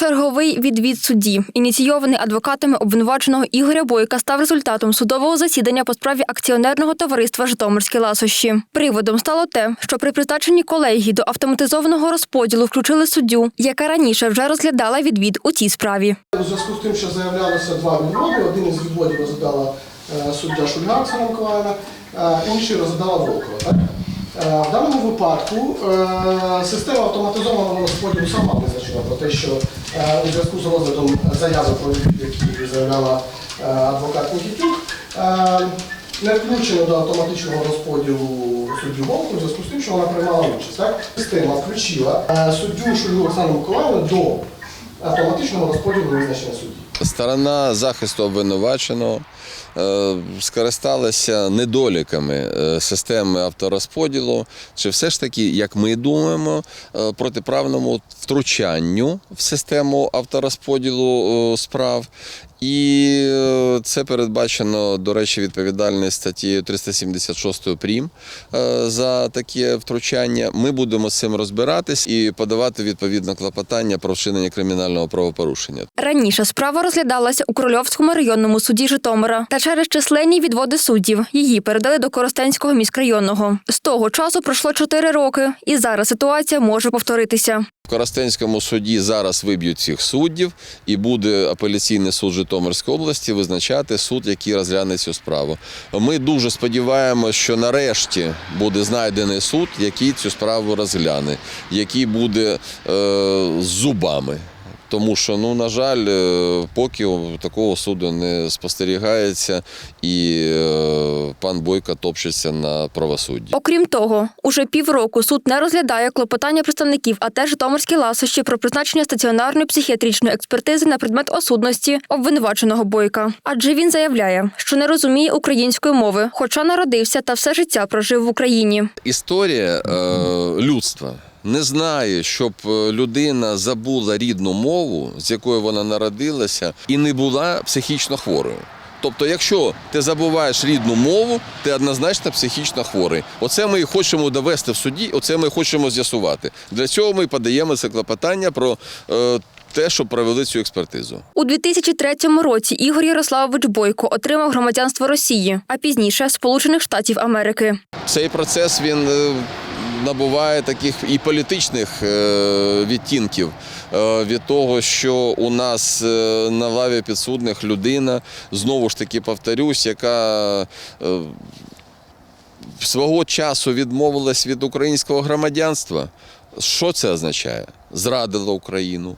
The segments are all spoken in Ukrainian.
Черговий відвід судді, ініційований адвокатами обвинуваченого Ігоря Бойка, став результатом судового засідання по справі акціонерного товариства Житомирські ласощі. Приводом стало те, що при призначенні колегії до автоматизованого розподілу включили суддю, яка раніше вже розглядала відвід у цій справі. У зв'язку з тим, що заявлялося два відводи, один із відводів розглядала е, суддя Шульга Оксана Миколаївна, е, інший розглядала Волкова. Е, В даному випадку е, система автоматизованого розподілу сама визначила про те, що е, у зв'язку з розглядом заяви про відвід, які заявляла адвокат Нікітюк, не включено до автоматичного розподілу суддю Волку, у зв'язку з тим, що вона приймала участь. Так? Система включила суддю Шульгу Оксану Миколаївну до автоматичного розподілу визначення судді. Сторона захисту обвинуваченого е, скористалася недоліками е, системи авторозподілу, чи все ж таки, як ми думаємо, е, протиправному втручанню в систему авторозподілу справ. І це передбачено, до речі, відповідальність статтєю 376 прим е, за таке втручання. Ми будемо з цим розбиратись і подавати відповідне клопотання про вчинення кримінального правопорушення. Раніше справа розглядалася у Корольовському районному суді Житомира, та через численні відводи суддів її передали до Коростенського міськрайонного. З того часу пройшло чотири роки, і зараз ситуація може повторитися. В Коростенському суді зараз виб'ють цих суддів, і буде апеляційний суд Житомирської області визначати суд, який розгляне цю справу. Ми дуже сподіваємося, що нарешті буде знайдений суд, який цю справу розгляне, який буде е, з зубами. Тому що, ну на жаль, е, поки такого суду не спостерігається, і е, пан Бойко топчеться на правосудді. Окрім того, уже півроку суд не розглядає клопотання представників АТ Житомирські ласощі про призначення стаціонарної психіатричної експертизи на предмет осудності обвинуваченого бойка. Адже він заявляє, що не розуміє української мови, хоча народився та все життя прожив в Україні. Історія е, людства не знає, щоб е, людина забула рідну мову, з якою вона народилася, і не була психічно хворою. Тобто, якщо ти забуваєш рідну мову, ти однозначно психічно хворий. Оце ми і хочемо довести в суді, оце ми хочемо з'ясувати. Для цього ми подаємо це клопотання про е, те, щоб провели цю експертизу. У 2003 році Ігор Ярославович Бойко отримав громадянство Росії, а пізніше Сполучених Штатів Америки. Цей процес він е, набуває таких і політичних е, відтінків е, від того, що у нас е, на лаві підсудних людина, знову ж таки повторюсь, яка свого часу відмовилась від українського громадянства. Що це означає? Зрадила Україну.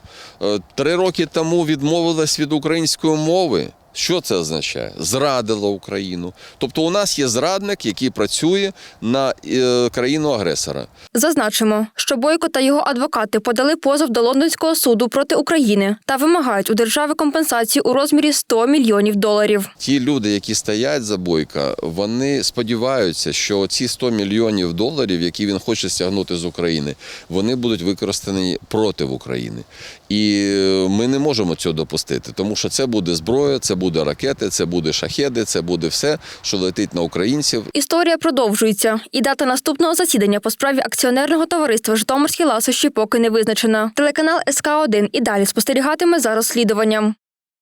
Три роки тому відмовилась від української мови. Що це означає? Зрадила Україну. Тобто у нас є зрадник, який працює на е, країну агресора. Зазначимо, що Бойко та його адвокати подали позов до лондонського суду проти України та вимагають у держави компенсацію у розмірі 100 мільйонів доларів. Ті люди, які стоять за Бойка, вони сподіваються, що ці 100 мільйонів доларів, які він хоче стягнути з України, вони будуть використані проти України. І е, ми не можемо цього допустити, тому що це буде зброя, це буде ракети, це буде шахеди, це буде все, що летить на українців. Історія продовжується, і дата наступного засідання по справі акціонерного товариства Житомирські ласощі поки не визначена. Телеканал СК 1 і далі спостерігатиме за розслідуванням.